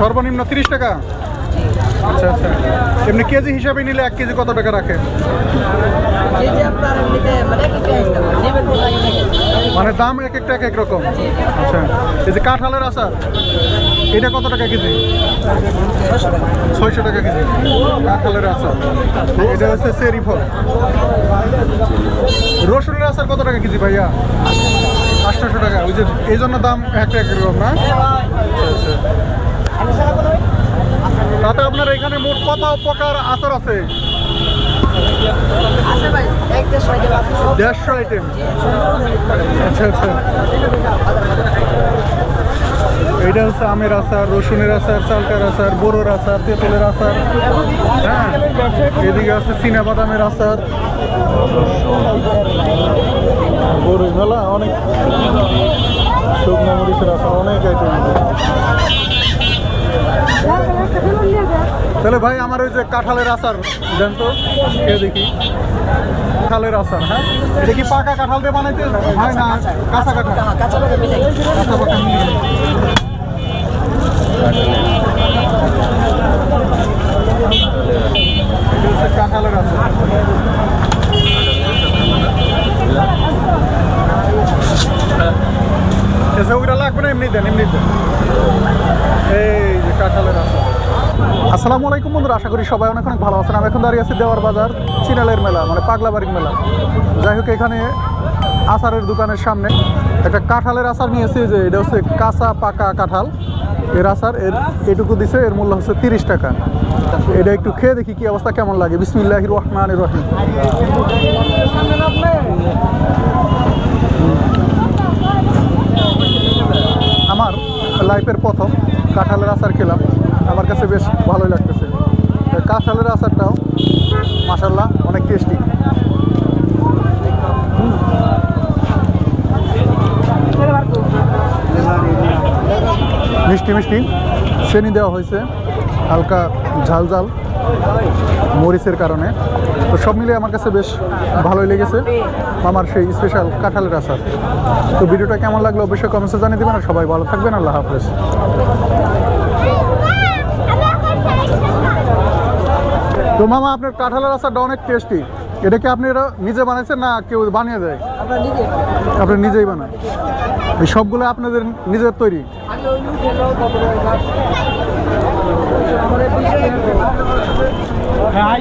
সর্বনিম্ন তিরিশ টাকা? আচ্ছা আচ্ছা। এমনি কেজি হিসাবে নিলে এক কেজি কত টাকা রাখে? মানে থেকে মানে দাম এক একটা এক এক রকম? আচ্ছা। এই যে কাঁঠালের আচার এটা কত টাকা কেজি? ছয়শো টাকা। কেজি। কাঁঠালের আচার। এটা হচ্ছে সেরি ফল। রসুনের আচার কত টাকা কেজি ভাইয়া? আটশোশো টাকা। ওই যে এই জন্য দাম একটা এক রকম না? আচ্ছা আপনার এখানে মোট কত প্রকার আচার আছে? দেড়শো আইটেম। আচ্ছা আচ্ছা। এইটা হচ্ছে আমের আচার, রসুনের আচার, চালটার আচার, বোরোর আচার, তেঁতুলের আচার। হ্যাঁ এদিকে আছে চীনা বাদামের আচার। বড়ই মেলা অনেক শুকনো মরিচের আচার, অনেক আইটেম তাহলে ভাই আমার ওই যে কাঁঠালের আচার দেন তো? খেয়ে দেখি। কাঁঠালের আচার হ্যাঁ? এটা কি পাকা কাঁঠাল দিয়ে বানাইতে? হয় না কাঁচা কাঁঠাল। কাঁচা পাকা হচ্ছে কাঁঠালের আচার। লাগবে না? এমনি দেন এমনি দেন এই যে কাঁঠালের আচার। আসসালামু আলাইকুম বন্ধুরা, আশা করি সবাই অনেক অনেক ভালো আছেন। আমি এখন দাঁড়িয়ে আছি দেওয়ার বাজার, চিনালের মেলা মানে পাগলাবাড়ির মেলা। যাই হোক, এখানে আচারের দোকানের সামনে একটা কাঁঠালের আচার নিয়েছি যে এটা হচ্ছে কাঁচা পাকা কাঁঠাল। এর আচার, এর এটুকু দিছে, এর মূল্য হচ্ছে তিরিশ টাকা। এটা একটু খেয়ে দেখি কি অবস্থা, কেমন লাগে। বিসমিল্লাহ রহমান রহিম। আমার লাইফের প্রথম কাঁঠালের আচার খেলাম। আমার কাছে বেশ ভালোই লাগতেছে। কাঁঠালের আচারটাও মাসাল্লাহ অনেক টেস্টি মিষ্টি মিষ্টি। চেনি দেওয়া হয়েছে, হালকা ঝাল ঝাল, মরিচের কারণে। তো সব মিলিয়ে আমার কাছে বেশ ভালোই লেগেছে, আমার সেই স্পেশাল কাঁঠালের আচার। তো ভিডিওটা কেমন লাগল অবশ্যই কমেন্টসে জানিয়ে দেবেন, আর সবাই ভালো থাকবেন, আল্লাহ হাফেজ। তো মামা আপনার কাঁঠালের আচারটা অনেক টেস্টি এটা কি আপনি এটা নিজে বানাইছেন না কেউ বানিয়ে দেয়? আপনি নিজেই বানান। এই সবগুলো আপনাদের নিজের তৈরি। হ্যাঁ